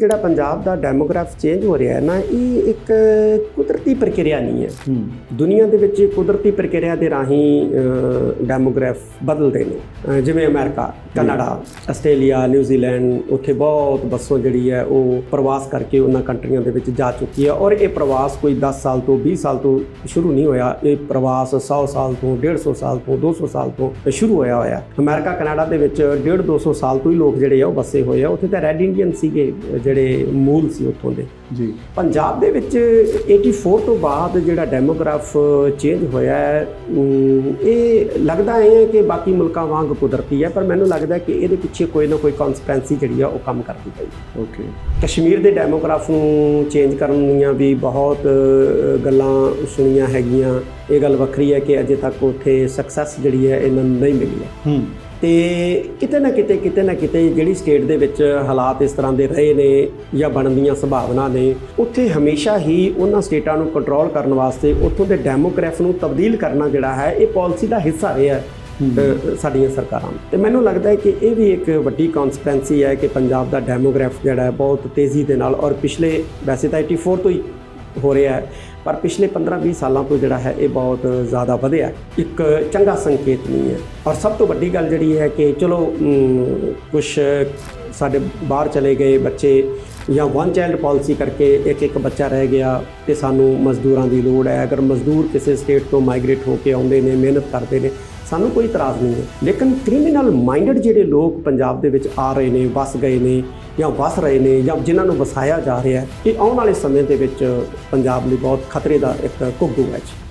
ਜਿਹੜਾ ਪੰਜਾਬ ਦਾ ਡੈਮੋਗ੍ਰਾਫ ਚੇਂਜ ਹੋ ਰਿਹਾ ਹੈ ਨਾ ਇਹ ਇੱਕ ਕੁਦਰਤੀ ਪ੍ਰਕਿਰਿਆ ਨਹੀਂ ਹੈ। ਦੁਨੀਆ ਦੇ ਵਿੱਚ ਕੁਦਰਤੀ ਪ੍ਰਕਿਰਿਆ ਦੇ ਰਾਹੀਂ ਡੈਮੋਗ੍ਰਾਫ ਬਦਲਦੇ ਨੇ। ਜਿਵੇਂ ਅਮਰੀਕਾ ਕੈਨੇਡਾ ਆਸਟ੍ਰੇਲੀਆ ਨਿਊਜ਼ੀਲੈਂਡ ਉੱਥੇ ਬਹੁਤ ਬੱਸੋਂ ਜਿਹੜੀ ਹੈ ਉਹ ਪ੍ਰਵਾਸ ਕਰਕੇ ਉਹਨਾਂ ਕੰਟਰੀਆਂ ਦੇ ਵਿੱਚ ਜਾ ਚੁੱਕੀ ਹੈ ਔਰ ਇਹ ਪ੍ਰਵਾਸ ਕੋਈ 10 ਸਾਲ ਤੋਂ 20 ਸਾਲ ਤੋਂ ਸ਼ੁਰੂ ਨਹੀਂ ਹੋਇਆ। ਇਹ ਪ੍ਰਵਾਸ 100 ਸਾਲ ਤੋਂ 150 ਸਾਲ ਤੋਂ 200 ਸਾਲ ਤੋਂ ਸ਼ੁਰੂ ਹੋਇਆ ਹੋਇਆ ਅਮਰੀਕਾ ਕੈਨੇਡਾ ਦੇ ਵਿੱਚ 1.5 200 ਸਾਲ ਤੋਂ ਹੀ ਲੋਕ ਜਿਹੜੇ ਆ ਉਹ ਵਸੇ ਹੋਏ ਆ। ਉੱਥੇ ਤਾਂ ਰੈੱਡ ਇੰਡੀਅਨ ਸੀਗੇ ਜਿਹੜੇ ਮੂਲ ਸੀ ਉੱਥੋਂ ਦੇ। ਜੀ। ਪੰਜਾਬ ਦੇ ਵਿੱਚ 84 ਤੋਂ ਬਾਅਦ ਜਿਹੜਾ ਡੈਮੋਗ੍ਰਾਫ ਚੇਂਜ ਹੋਇਆ ਹੈ ਇਹ ਲੱਗਦਾ ਹੈ ਕਿ ਬਾਕੀ ਮੁਲਕਾਂ ਵਾਂਗ ਕੁਦਰਤੀ ਹੈ ਪਰ ਮੈਨੂੰ ਲੱਗਦਾ ਕਿ ਇਹਦੇ ਪਿੱਛੇ ਕੋਈ ਨਾ ਕੋਈ ਕਨਸਪੈਂਸੀ ਜਿਹੜੀ ਆ ਉਹ ਕੰਮ ਕਰਦੀ ਪਈ। ਓਕੇ ਕਸ਼ਮੀਰ ਦੇ ਡੈਮੋਗ੍ਰਾਫ ਨੂੰ ਚੇਂਜ ਕਰਨ ਦੀਆਂ ਵੀ ਬਹੁਤ ਗੱਲਾਂ ਸੁਣੀਆਂ ਹੈਗੀਆਂ। ਇਹ ਗੱਲ ਵੱਖਰੀ ਹੈ ਕਿ ਅਜੇ ਤੱਕ ਉੱਥੇ ਸਕਸੈਸ ਜਿਹੜੀ ਹੈ ਇਹਨਾਂ ਨੂੰ ਨਹੀਂ ਮਿਲੀ ਹੈ। ਹੂੰ। ਤੇ ਕਿਤੇ ਨਾ ਕਿਤੇ ਕਿਤੇ ਨਾ ਕਿਤੇ ਜਿਹੜੀ ਸਟੇਟ ਦੇ ਵਿੱਚ ਹਾਲਾਤ ਇਸ ਤਰ੍ਹਾਂ ਦੇ ਰਹੇ ਨੇ ਜਾਂ ਬਣਨ ਦੀਆਂ ਸੰਭਾਵਨਾ ਨੇ ਉੱਥੇ ਹਮੇਸ਼ਾ ਹੀ ਉਹਨਾਂ ਸਟੇਟਾਂ ਨੂੰ ਕੰਟਰੋਲ ਕਰਨ ਵਾਸਤੇ ਉੱਥੋਂ ਦੇ ਡੈਮੋਗ੍ਰਾਫ ਨੂੰ ਤਬਦੀਲ ਕਰਨਾ ਜਿਹੜਾ ਹੈ ਇਹ ਪਾਲਿਸੀ ਦਾ ਹਿੱਸਾ ਰਿਹਾ ਹੈ ਸਾਡੀਆਂ ਸਰਕਾਰਾਂ। ਤੇ ਮੈਨੂੰ ਲੱਗਦਾ ਹੈ ਕਿ ਇਹ ਵੀ ਇੱਕ ਵੱਡੀ ਕਨਸਪੈਂਸੀ ਹੈ ਕਿ ਪੰਜਾਬ ਦਾ ਡੈਮੋਗ੍ਰਾਫ ਜਿਹੜਾ ਹੈ ਬਹੁਤ ਤੇਜ਼ੀ ਦੇ ਨਾਲ ਔਰ ਪਿਛਲੇ ਵੈਸੇ ਤਾਂ 84 ਤੋਂ ਹੀ ਹੋ ਰਿਹਾ ਹੈ ਪਰ ਪਿਛਲੇ 15-20 ਸਾਲਾਂ ਤੋਂ ਜਿਹੜਾ ਹੈ ਇਹ ਬਹੁਤ ਜ਼ਿਆਦਾ ਵਧਿਆ ਇੱਕ ਚੰਗਾ ਸੰਕੇਤ ਨਹੀਂ ਹੈ। ਔਰ ਸਭ ਤੋਂ ਵੱਡੀ ਗੱਲ ਜਿਹੜੀ ਹੈ ਕਿ ਚਲੋ ਕੁਝ ਸਾਡੇ ਬਾਹਰ ਚਲੇ ਗਏ ਬੱਚੇ ਜਾਂ ਵਨ ਚਾਈਲਡ ਪਾਲਿਸੀ ਕਰਕੇ ਇੱਕ ਇੱਕ ਬੱਚਾ ਰਹਿ ਗਿਆ ਤੇ ਸਾਨੂੰ ਮਜ਼ਦੂਰਾਂ ਦੀ ਲੋੜ ਹੈ। ਅਗਰ ਮਜ਼ਦੂਰ ਕਿਸੇ ਸਟੇਟ ਤੋਂ ਮਾਈਗ੍ਰੇਟ ਹੋ ਕੇ ਆਉਂਦੇ ਨੇ, ਮਿਹਨਤ ਕਰਦੇ ਨੇ ਸਾਨੂੰ ਕੋਈ ਇਤਰਾਜ਼ ਨਹੀਂ ਹੈ। ਲੇਕਿਨ ਕ੍ਰਿਮੀਨਲ ਮਾਈਂਡਡ ਜਿਹੜੇ ਲੋਕ ਪੰਜਾਬ ਦੇ ਵਿੱਚ ਆ ਰਹੇ ਨੇ, ਵਸ ਗਏ ਨੇ ਜਾਂ ਵਸ ਰਹੇ ਨੇ ਜਾਂ ਜਿਨ੍ਹਾਂ ਨੂੰ ਵਸਾਇਆ ਜਾ ਰਿਹਾ ਹੈ, ਇਹ ਆਉਣ ਵਾਲੇ ਸਮੇਂ ਦੇ ਵਿੱਚ ਪੰਜਾਬ ਲਈ ਬਹੁਤ ਖਤਰੇ ਦਾ ਇੱਕ ਘੁੱਗੂ ਹੈ ਜੀ।